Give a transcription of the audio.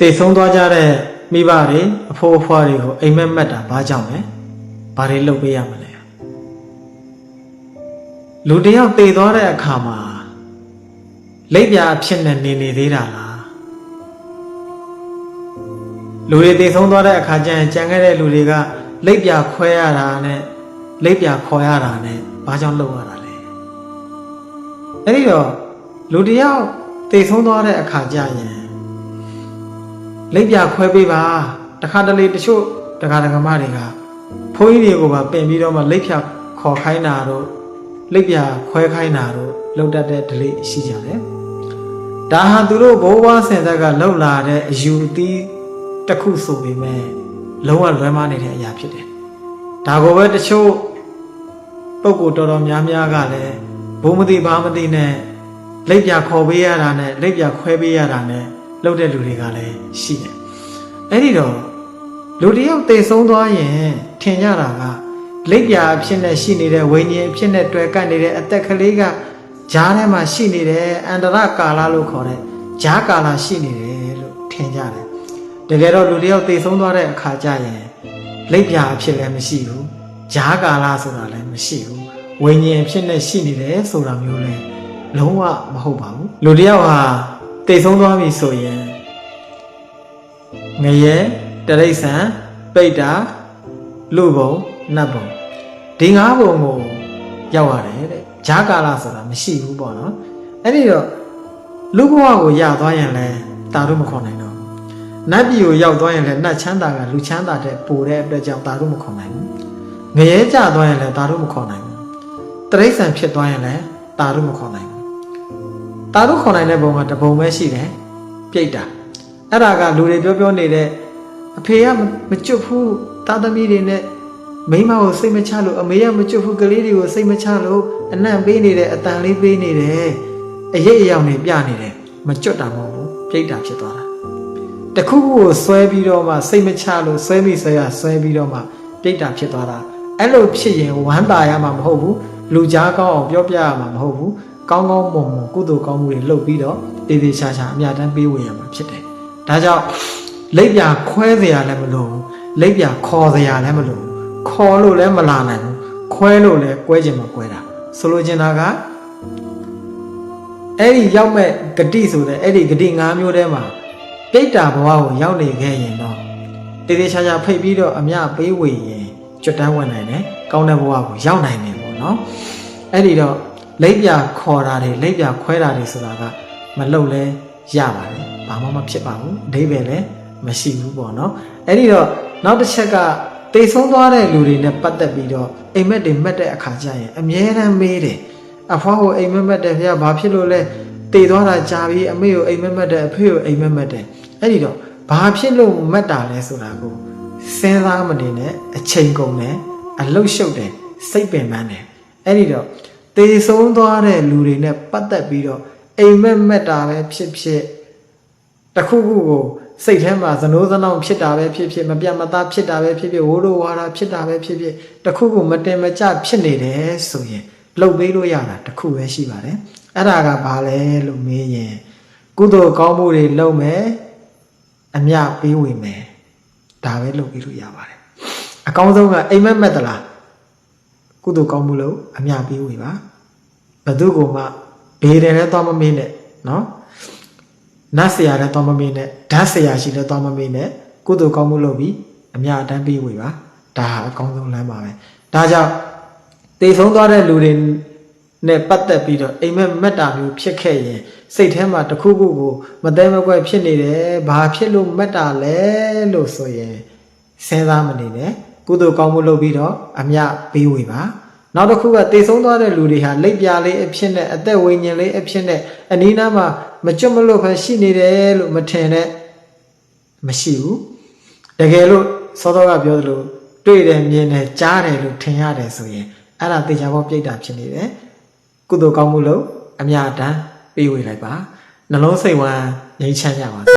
တေဆုံးသွားကြတဲ့မိဘတွေအဖိုးအဖွားတွေကိုအိမ်မက်မက်တာဘာကြောင့်လဲဘာတွေလုပ်ပေးရမလဲလူတစ်ယောက်တေသွားတဲ့အခါမှာလက်ပြအဖြစ်နဲ့နေနေသေးတာလားလူတွေတေဆုံးသွားတဲ့အခါကျရင်ကြံခဲ့တဲ့လူတွေကလက်ပြခွဲရတာနဲ့လက်ပြခေါ်ရတာနဲ့ဘာကြောင့်လုပ်ရတာလဲအဲ့ဒီတော့လူတစ်ယောက်တေဆုံးသွားတဲ့အခါကျရင် လိပ်ပြခွဲပေးပါတခါတလေတချို့တခါတကမတွေကဘုန်းကြီးတွေကိုပါပင်ပြီးတော့မှလိပ်ဖြခေါ်ခိုင်းတာတို့လိပ်ပြခွဲခိုင်းတာတို့လောက်တတ်တဲ့ဒလိရှိကြတယ်ဒါဟာသူတို့ဘိုးဘွားဆင်သက်ကလောက်လာတဲ့အယူအသီးတစ်ခုဆိုပေမဲ့လုံးဝလွဲမှားနေတဲ့အရာဖြစ်တယ်ဒါကိုပဲတချို့ပုဂ္ဂိုလ်တော်တော်များများကလည်းဘုံမသိဘာမသိနဲ့လိပ်ပြခေါ်ပေးရတာနဲ့လိပ်ပြခွဲပေးရတာနဲ့ လောက်တဲ့လူတွေကလည်းရှိတယ်။အဲ့ဒီတော့လူတစ်ယောက်တေဆုံးသွားရင်ထင်ကြတာကလိပ်ပြအဖြစ်နဲ့ရှိနေတဲ့ဝိညာဉ်အဖြစ်နဲ့တွေ့ကပ်နေတဲ့အသက်ကလေးကဂျားထဲမှာရှိနေတယ်အန္တရကာလလို့ခေါ်တဲ့ဂျားကာလရှိနေတယ်လို့ထင်ကြတယ်။တကယ်တော့လူတစ်ယောက်တေဆုံးသွားတဲ့အခါကျရင်လိပ်ပြအဖြစ်လည်းမရှိဘူး။ဂျားကာလဆိုတာလည်းမရှိဘူး။ဝိညာဉ်အဖြစ်နဲ့ရှိနေတယ်ဆိုတာမျိုးလည်းလုံးဝမဟုတ်ပါဘူး။လူတစ်ယောက်ဟာ တိတ်ဆုံးသွားပြီဆိုရင်ငရဲတရိษံပိတ္တာလူဘုံနတ်ဘုံဒီငါးဘုံကိုရောက်ရတယ်တဲ့ဂျာကာလဆိုတာမရှိဘူးပေါ့နော်အဲ့ဒီတော့လူဘဝကိုရသွားရင်လည်းတာတို့မခေါ်နိုင်တော့ဘူးနတ်ပြည်ကိုရောက်သွားရင်လည်းနတ်ချမ်းသာကလူချမ်းသာတဲ့ပိုတဲ့အတွက်ကြောင့်တာတို့မခေါ်နိုင်ဘူးငရဲကြသွားရင်လည်းတာတို့မခေါ်နိုင်ဘူးတရိษံဖြစ်သွားရင်လည်းတာတို့မခေါ်နိုင်ဘူး တာတို့ခေါ်နိုင်တဲ့ဘုံကတပုံပဲရှိတယ်ပြိတ္တာအဲ့ဒါကလူတွေပြောပြောနေတဲ့အဖေကမကြွတ်ဘူးတာသမီတွေနဲ့မိန်းမကိုစိတ်မချလို့အမေကမကြွတ်ဘူးကလေးတွေကိုစိတ်မချလို့အနံ့ပေးနေတယ်အတန်လေးပေးနေတယ်အရေးအယောင်တွေပြနေတယ်မကြွတ်တာမဟုတ်ဘူးပြိတ္တာဖြစ်သွားတာတခုခုကိုဆွဲပြီးတော့မှစိတ်မချလို့ဆွဲမိဆွဲရဆွဲပြီးတော့မှပြိတ္တာဖြစ်သွားတာအဲ့လိုဖြစ်ရင်ဝမ်းသာရမှာမဟုတ်ဘူးလူကြားကောင်းအောင်ပြောပြရမှာမဟုတ်ဘူး ကောင်းကောင်းမွန်မွန်ကုသိုလ်ကောင်းမှုတွေလုပ်ပြီးတော့တည်တည်ချာချာအမြတ်တမ်းပေးဝင်ရမှာဖြစ်တယ်။ဒါကြောင့်လိပ်ပြခွဲเสียလည်းမလိုဘူး။လိပ်ပြခေါ်เสียလည်းမလိုဘူး။ခေါ်လို့လည်းမလာနိုင်ဘူး။ခွဲလို့လည်းကွဲခြင်းမကွဲတာ။ဆိုလိုချင်တာကအဲ့ဒီရောက်မဲ့ဂတိဆိုတဲ့အဲ့ဒီဂတိ၅မျိုးထဲမှာပြိတ္တာဘဝကိုရောက်နေခဲ့ရင်တော့တည်တည်ချာချာဖိတ်ပြီးတော့အမြတ်ပေးဝေရင်ကျွတ်တန်းဝင်နိုင်တယ်။ကောင်းတဲ့ဘဝကိုရောက်နိုင်တယ်ပေါ့နော်။အဲ့ဒီတော့ လိပ်ပြခေါ်တာတွေလိပ်ပြခွဲတာတွေဆိုတာကမလုံလဲရပါတယ်ဘာမှမဖြစ်ပါဘူးအဓိပ္ပာယ်လည်းမရှိဘူးပေါ့နော်အဲ့ဒီတော့နောက်တစ်ချက်ကတိတ်ဆုံးသွားတဲ့လူတွေနဲ့ပတ်သက်ပြီးတော့အိမ်မက်တွေမက်တဲ့အခါကျရင်အမြဲတမ်းမေးတယ်အဖွားကိုအိမ်မက်မက်တယ်ဖေကဘာဖြစ်လို့လဲတေသွားတာကြာပြီအမေကိုအိမ်မက်မက်တယ်အဖေကိုအိမ်မက်မက်တယ်အဲ့ဒီတော့ဘာဖြစ်လို့မက်တာလဲဆိုတာကိုစဉ်းစားမနေနဲ့အချိန်ကုန်တယ်အလုတ်ရှုပ်တယ်စိတ်ပင်ပန်းတယ်အဲ့ဒီတော့ တေဆုံးသွားတဲ့လူတွေနဲ့ပတ်သက်ပြီးတော့အိမ်မက်မက်တာပဲဖြစ်ဖြစ်တခုခုကိုစိတ်ထဲမှာဇနိုးဇနောင်ဖြစ်တာပဲဖြစ်ဖြစ်မပြတ်မသားဖြစ်တာပဲဖြစ်ဖြစ်ဝိုးတို့ဝါတာဖြစ်တာပဲဖြစ်ဖြစ်တခုခုမတင်မကျဖြစ်နေတယ်ဆိုရင်လှုပ်ပေးလို့ရတာတခုပဲရှိပါတယ်အဲ့ဒါကဘာလဲလို့မေးရင်ကုသိုလ်ကောင်းမှုတွေလုပ်မယ်အမြပေးဝေမယ်ဒါပဲလုပ်ပြီးလို့ရပါတယ်အကောင်းဆုံးကအိမ်မက်မက်တလား ကုသိုလ်ကောင်းမှုလို့အမြပေးဝေပါဘသူကမှဘေးတယ်လည်းသွားမမေးနဲ့နော်နတ်ဆရာလည်းသွားမမေးနဲ့ဓာတ်ဆရာရှိလည်းသွားမမေးနဲ့ကုသိုလ်ကောင်းမှုလုပ်ပြီးအမြအတန်းပေးဝေပါဒါဟာအကောင်းဆုံးလမ်းပါပဲဒါကြောင့်တေဆုံးသွားတဲ့လူတွေနဲ့ပတ်သက်ပြီးတော့အိမ်မက်မက်တာမျိုးဖြစ်ခဲ့ရင်စိတ်ထဲမှာတစ်ခုခုကိုမသိမကွက်ဖြစ်နေတယ်ဘာဖြစ်လို့မက်တာလဲလို့ဆိုရင်စဉ်းစားမနေနဲ့ ကုသိုလ်ကောင်းမှုလုပ်ပြီးတော့အမြပေးဝေပါနောက်တစ်ခုကတေဆုံးသွားတဲ့လူတွေဟာလက်ပြလေးအဖြစ်နဲ့အသက်ဝိညာဉ်လေးအဖြစ်နဲ့အနီးနားမှာမကြွမလွတ်ပဲရှိနေတယ်လို့မထင်နဲ့မရှိဘူးတကယ်လို့စောစောကပြောသလိုတွေ့တယ်မြင်တယ်ကြားတယ်လို့ထင်ရတယ်ဆိုရင်အဲ့ဒါတေချာပေါက်ပြိတ္တာဖြစ်နေတယ်ကုသိုလ်ကောင်းမှုလို့အမြတ်တမ်းပေးဝေလိုက်ပါနှလုံးစိတ်ဝမ်းငြိမ်းချမ်းကြပါစေ